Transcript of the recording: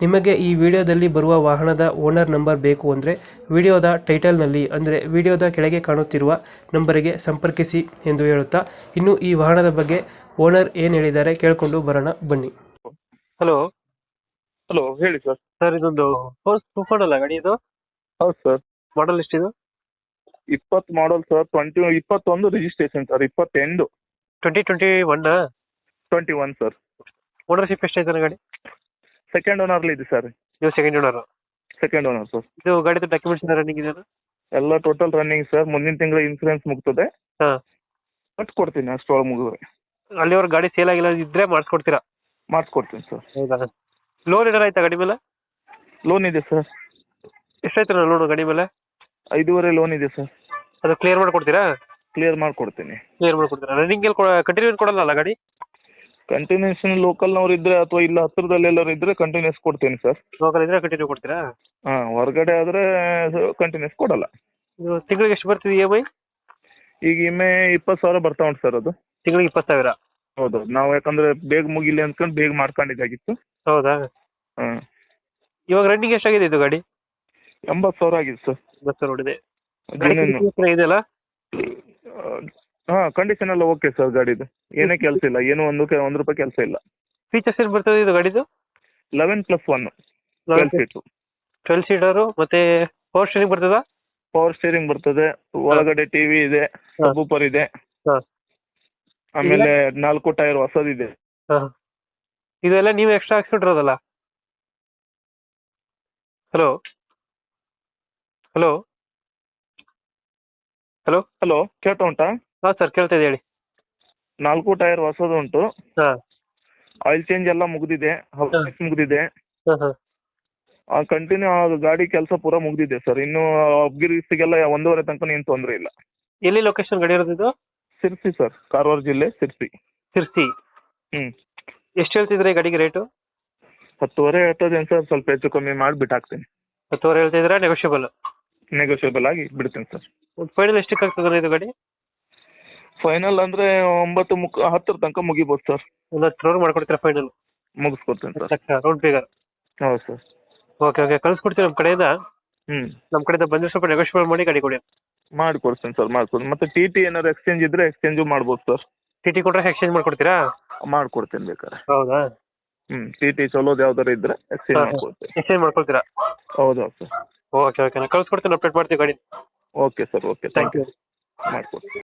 ನಿಮಗೆ ಈ ವಿಡಿಯೋದಲ್ಲಿ ಬರುವ ವಾಹನದ ಓನರ್ ನಂಬರ್ ಬೇಕು ಅಂದರೆ ವಿಡಿಯೋದ ಟೈಟಲ್ನಲ್ಲಿ ಅಂದರೆ ವಿಡಿಯೋದ ಕೆಳಗೆ ಕಾಣುತ್ತಿರುವ ನಂಬರಿಗೆ ಸಂಪರ್ಕಿಸಿ ಎಂದು ಹೇಳುತ್ತಾ ಇನ್ನು ಈ ವಾಹನದ ಬಗ್ಗೆ ಓನರ್ ಏನು ಹೇಳಿದ್ದಾರೆ ಕೇಳಿಕೊಂಡು ಬರೋಣ ಬನ್ನಿ. ಹಲೋ. ಹಲೋ ಹೇಳಿ ಸರ್. ಸರ್ ಇದೊಂದು ಫೋರ್ಸ್ ಟೂಫೋನ್ ಅಲ್ಲ ಗಾಡಿ ಇದು? ಹೌದು ಸರ್. ಮಾಡಲ್ ಎಷ್ಟಿದು? ಇಪ್ಪತ್ತು ಮಾಡಲ್ ಸರ್ ಟ್ವೆಂಟಿ ಇಪ್ಪತ್ತೊಂದು ರಿಜಿಸ್ಟ್ರೇಷನ್ ಸರ್ ಇಪ್ಪತ್ತೆಂಟು. Twenty twenty one twenty one sir. Ownership ಎಷ್ಟೈತೆ ಗಾಡಿ? ಸೆಕೆಂಡ್ ಓನರ್ಲಿ ಇದೆ ಸರ್ ನೀವು second owner second owner sir ಇದು ಗಾಡಿದು ಡಾಕ್ಯುಮೆಂಟ್ಸ್ ರನ್ನಿಂಗ್ ಇದೆ ಎಲ್ಲ ಟೋಟಲ್ ರನ್ನಿಂಗ್ ಸರ್ ಮುಂದಿನ ತಿಂಗಳು ಇನ್ಸೂರೆನ್ಸ್ ಮುಗ್ತದೆ. ಹಾಂ. ಬಟ್ ಕೊಡ್ತೀನಿ ಅಷ್ಟೊಳಗೆ ಮುಗಿದ್ರೆ. ಅಲ್ಲಿವರೆಗೆ ಗಾಡಿ ಸೇಲ್ ಆಗಿಲ್ಲ ಇದ್ರೆ ಮಾಡಿಸ್ಕೊಡ್ತೀರಾ? ಮಾಡಿಸ್ಕೊಡ್ತೀನಿ ಸರ್ ಹೌದಾ? ಲೋನ್ ಏನಾರ ಆಯ್ತಾ ಗಾಡಿ ಮೇಲೆ? ಲೋನ್ ಇದೆ ಸರ್ ಎಷ್ಟಾಯ್ತು ಲೋನ್ ಗಾಡಿ ಮೇಲೆ? ಐದೂವರೆ ಲೋನ್ ಇದೆ ಸರ್ ಅದು ಕ್ಲಿಯರ್ ಮಾಡ್ಕೊಡ್ತೀರಾ? ಕ್ಲಿಯರ್ ಮಾಡಿಕೊಡ್ತೀನಿ. ಕ್ಲಿಯರ್ ಮಾಡ್ಕೊಡ್ತೀರಾ? ರನ್ನಿಂಗ್ ಎಲ್ಲಿ ಕಂಟಿನ್ಯೂ ಕೊಡಲ್ಲ ಅಲ್ಲ ಗಾಡಿ? ಕಂಟಿನ್ಯೂಷನ್ ಲೋಕಲ್ನವ್ರು ಇದ್ರೆ ಅಥವಾ ಇಲ್ಲ ಹತ್ರದಲ್ಲಿ ಎಲ್ಲರೂ ಇದ್ರೆ ಕಂಟಿನ್ಯೂಸ್ ಕೊಡ್ತೀನಿ ಸರ್ ಲೋಕಲ್ ಇದ್ರೆ ಕಂಟಿನ್ಯೂ ಕೊಡ್ತೀರಾ? ಹಾ ಹೊರಗಡೆ ಆದ್ರೆ ಕಂಟಿನ್ಯೂಸ್ ಕೊಡಲ್ಲ. ಇದು ತಿಂಗಳಿಗೆ ಎಷ್ಟು ಬರ್ತಿದೆ ಇ ಎಂ ಐ ಈಗ ಇಮ್ಮೆ ಇಪ್ಪತ್ತು ಸಾವಿರ ಬರ್ತಾ ಉಂಟು ಸರ್ ಅದು. ತಿಂಗಳಿಗೆ ಇಪ್ಪತ್ತು ಸಾವಿರ? ಹೌದು ನಾವು ಯಾಕಂದ್ರೆ ಬೇಗ ಮುಗಿಲಿ ಅಂದ್ಕೊಂಡು ಬೇಗ ಮಾಡ್ಕೊಂಡಿದ್ದಾಗಿತ್ತು. ಹೌದಾ? ಹಾಂ. ಇವಾಗ ರನ್ನಿಂಗ್ ಎಷ್ಟಾಗಿದೆ ಇದು ಗಾಡಿ? ಎಂಬತ್ತು ಸಾವಿರ ಆಗಿದೆ ಸರ್ ಬಸ್ ನೋಡಿದೆ ಇದೆಯಲ್ಲ? ಹಾಂ ಕಂಡೀಷನ್ ಎಲ್ಲ ಓಕೆ ಸರ್ ಗಾಡಿದು. ಏನೇ ಕೆಲಸ ಇಲ್ಲ ಏನು ಒಂದು ಕೆ- ಒಂದು ರೂಪಾಯಿ ಕೆಲಸ ಇಲ್ಲ. ಫೀಚರ್ಸ್ ಏನ್ ಬರ್ತದೆ ಇದು ಗಾಡಿದು? Eleven plus one eleven seat twelve seater ಮತ್ತೆ ಪವರ್ ಸ್ಟೇರಿಂಗ್ ಬರ್ತದ? ಪವರ್ ಸ್ಟೀರಿಂಗ್ ಬರ್ತದೆ ಒಳಗಡೆ ಟಿವಿ ಇದೆ ಹಾ. ಇದೆ. ಹಾ. ಆಮೇಲೆ ನಾಲ್ಕು ಟೈರ್ ಹೊಸದಿದೆ. ಇದೆಲ್ಲ ನೀವು ಎಕ್ಸ್ಟ್ರಾ ಹಾಕ್ಸ್ಕೊಂಡಿರೋದಲ್ಲ ಹಲೋ ಹಲೋ ಹಲೋ ಹಲೋ ಕೇಳ್ತಾ ಉಂಟಾ? ಹಾಂ ಸರ್ ಕೇಳ್ತಾ ಇದೆ ಹೇಳಿ. ನಾಲ್ಕು ಟೈರ್ ಹೊಸದು ಉಂಟು. ಹಾಂ. ಆಯಿಲ್ ಚೇಂಜ್ ಎಲ್ಲ ಮುಗ್ದಿದೆ. ಮುಗಿದಿದೆ. ಕಂಟಿನ್ಯೂ ಗಾಡಿ ಕೆಲಸ ಪೂರ ಮುಗ್ದಿದೆ ಸರ್. ಇನ್ನು ಅಬ್ಗಿರಿಸ್ಗೆಲ್ಲ ಒಂದೂವರೆ ತನಕ ಏನು ತೊಂದರೆ ಇಲ್ಲ. ಎಲ್ಲಿ ಲೊಕೇಶನ್ ಗಾಡಿ ಇರೋದು ಇದು? ಸಿರ್ಸಿ ಸರ್ ಕಾರವಾರ ಜಿಲ್ಲೆ ಸಿರ್ಸಿ. ಸಿರ್ಸಿ. ಹ್ಮ್. ಎಷ್ಟು ಹೇಳ್ತಿದ್ರೆ ಗಾಡಿಗೆ ರೇಟು ಹತ್ತುವರೆ ಹೇಳ್ತದೇನು ಸರ್? ಸ್ವಲ್ಪ ಹೆಚ್ಚು ಕಮ್ಮಿ ಮಾಡಿ ಬಿಟ್ಟಾಕ್ತೀನಿ ಹತ್ತುವರೆ ಹೇಳ್ತಿದ್ರೆ ನೆಗೋಷಿಯಬಲ್ ನೆಗೋಷಿಯಬಲ್ ಆಗಿ ಬಿಡ್ತೀನಿ ಸರ್. ಫೈನಲ್ ಎಷ್ಟಕ್ಕೆ ಆಗ್ತದೆ ಇದು ಗಾಡಿ? ಫೈನಲ್ ಅಂದ್ರೆ ಒಂಬತ್ತು ಮುಕ್ ಹತ್ತರ ತನಕ ಮುಗಿಬೋದು ಸರ್ ಒಂದು ಹತ್ತು ಸಾವಿರ ಮಾಡ್ಕೊಡ್ತೀರಾ ಫೈನಲ್ ಮುಗಿಸ್ಕೊಡ್ತೀನಿ ಸರ್ ರೌಂಡ್ ಫಿಗರ್ ಹೌದು ಸರ್ ಓಕೆ ಓಕೆ ಕಳ್ಸ್ಕೊಡ್ತೀವಿ ನಮ್ಮ ಕಡೆಯಿಂದ? ಹ್ಮ್. ನಮ್ಮ ಕಡೆಯಿಂದ ಬಂದ್ರೆ ಸ್ವಲ್ಪ ನೆಗೋಷಿಯಬಲ್ ಮಾಡಿ ಗಾಡಿ ಕೊಡಿ ಮಾಡಿಕೊಡ್ತೀನಿ ಸರ್ ಮಾಡ್ಕೊಡ್ತೀನಿ. ಮತ್ತೆ ಟಿ ಟಿ ಏನಾದ್ರು ಎಕ್ಸ್ಚೇಂಜ್ ಇದ್ರೆ ಎಕ್ಸ್ಚೇಂಜ್ ಮಾಡ್ಬೋದು ಸರ್ ಟಿ ಟಿ ಕೊಟ್ರೆ ಎಕ್ಸ್ಚೇಂಜ್ ಮಾಡ್ಕೊಡ್ತೀರಾ? ಮಾಡ್ಕೊಡ್ತೀನಿ ಬೇಕಾದ್ರೆ. ಹೌದಾ? ಹ್ಮ್ ಟಿ ಟಿ ಚಲೋದು ಯಾವ್ದಾರು ಇದ್ರೆ ಎಕ್ಸ್ಚೇಂಜ್. ಮಾಡ್ಕೊಡ್ತೀನಿ. ಎಕ್ಸ್ಚೇಂಜ್ ಮಾಡ್ಕೊಡ್ತೀರಾ? ಹೌದು ಹೌದು ಸರ್ ಓಕೆ ಓಕೆ ನಾನು ಕಳ್ಸ್ಕೊಡ್ತೀನಿ ಅಪ್ಡೇಟ್ ಮಾಡ್ತೀವಿ ಗಾಡಿ. Okay sir okay thank you ಮಾಡ್ಕೊಡ್ತೀನಿ.